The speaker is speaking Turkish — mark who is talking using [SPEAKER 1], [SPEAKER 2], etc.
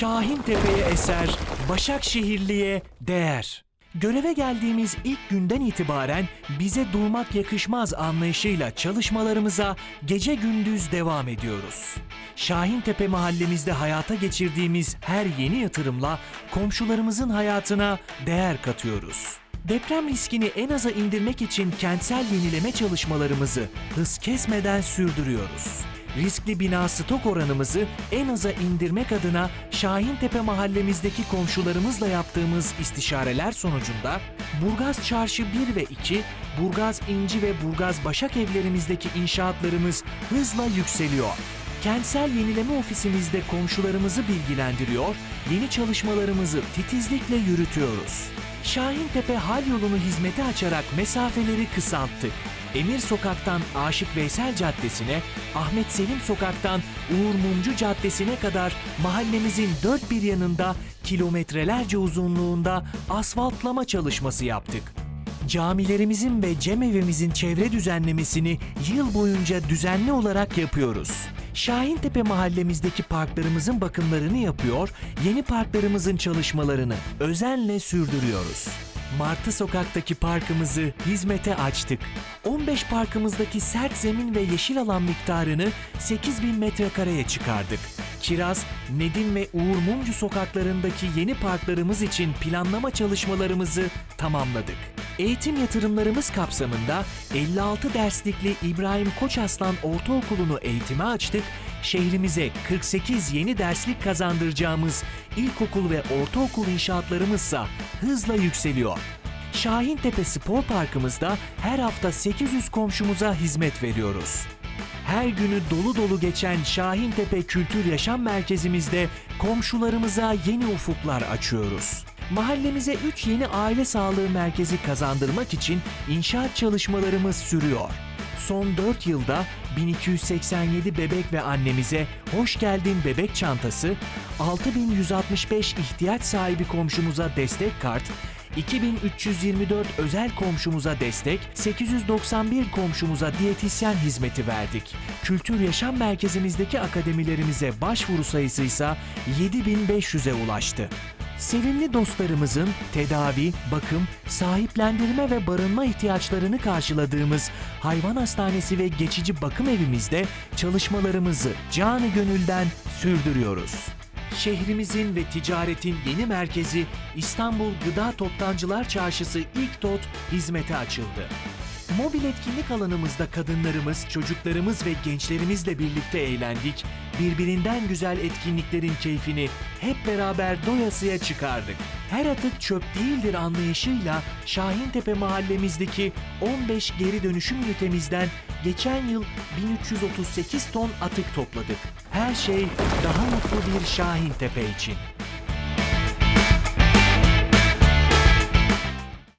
[SPEAKER 1] Şahin Tepe'ye eser, Başakşehirli'ye değer. Göreve geldiğimiz ilk günden itibaren bize durmak yakışmaz anlayışıyla çalışmalarımıza gece gündüz devam ediyoruz. Şahintepe mahallemizde hayata geçirdiğimiz her yeni yatırımla komşularımızın hayatına değer katıyoruz. Deprem riskini en aza indirmek için kentsel yenileme çalışmalarımızı hız kesmeden sürdürüyoruz. Riskli bina stok oranımızı en aza indirmek adına Şahintepe mahallemizdeki komşularımızla yaptığımız istişareler sonucunda Burgaz Çarşı 1 ve 2, Burgaz İnci ve Burgaz Başak evlerimizdeki inşaatlarımız hızla yükseliyor. Kentsel yenileme ofisimizde komşularımızı bilgilendiriyor, yeni çalışmalarımızı titizlikle yürütüyoruz. Şahintepe hal yolunu hizmete açarak mesafeleri kısalttık. Emir Sokak'tan Aşık Veysel Caddesi'ne, Ahmet Selim Sokak'tan Uğur Mumcu Caddesi'ne kadar mahallemizin dört bir yanında kilometrelerce uzunluğunda asfaltlama çalışması yaptık. Camilerimizin ve cemevimizin çevre düzenlemesini yıl boyunca düzenli olarak yapıyoruz. Şahintepe mahallemizdeki parklarımızın bakımlarını yapıyor, yeni parklarımızın çalışmalarını özenle sürdürüyoruz. Martı Sokak'taki parkımızı hizmete açtık. 15 parkımızdaki sert zemin ve yeşil alan miktarını 8000 metrekareye çıkardık. Kiraz, Nedim ve Uğur Mumcu sokaklarındaki yeni parklarımız için planlama çalışmalarımızı tamamladık. Eğitim yatırımlarımız kapsamında 56 derslikli İbrahim Koçaslan Ortaokulu'nu eğitime açtık, şehrimize 48 yeni derslik kazandıracağımız ilkokul ve ortaokul inşaatlarımızsa hızla yükseliyor. Şahintepe Spor Parkımızda her hafta 800 komşumuza hizmet veriyoruz. Her günü dolu dolu geçen Şahintepe Kültür Yaşam Merkezimizde komşularımıza yeni ufuklar açıyoruz. Mahallemize 3 yeni aile sağlığı merkezi kazandırmak için inşaat çalışmalarımız sürüyor. Son 4 yılda 1287 bebek ve annemize hoş geldin bebek çantası, 6165 ihtiyaç sahibi komşumuza destek kart, 2324 özel komşumuza destek, 891 komşumuza diyetisyen hizmeti verdik. Kültür Yaşam Merkezimizdeki akademilerimize başvuru sayısı ise 7500'e ulaştı. Sevimli dostlarımızın tedavi, bakım, sahiplendirme ve barınma ihtiyaçlarını karşıladığımız hayvan hastanesi ve geçici bakım evimizde çalışmalarımızı canı gönülden sürdürüyoruz. Şehrimizin ve ticaretin yeni merkezi İstanbul Gıda Toptancılar Çarşısı İlk Tot hizmete açıldı. Mobil etkinlik alanımızda kadınlarımız, çocuklarımız ve gençlerimizle birlikte eğlendik. Birbirinden güzel etkinliklerin keyfini hep beraber doyasıya çıkardık. Her atık çöp değildir anlayışıyla Şahintepe mahallemizdeki 15 geri dönüşüm ünitemizden geçen yıl 1338 ton atık topladık. Her şey daha mutlu bir Şahintepe için.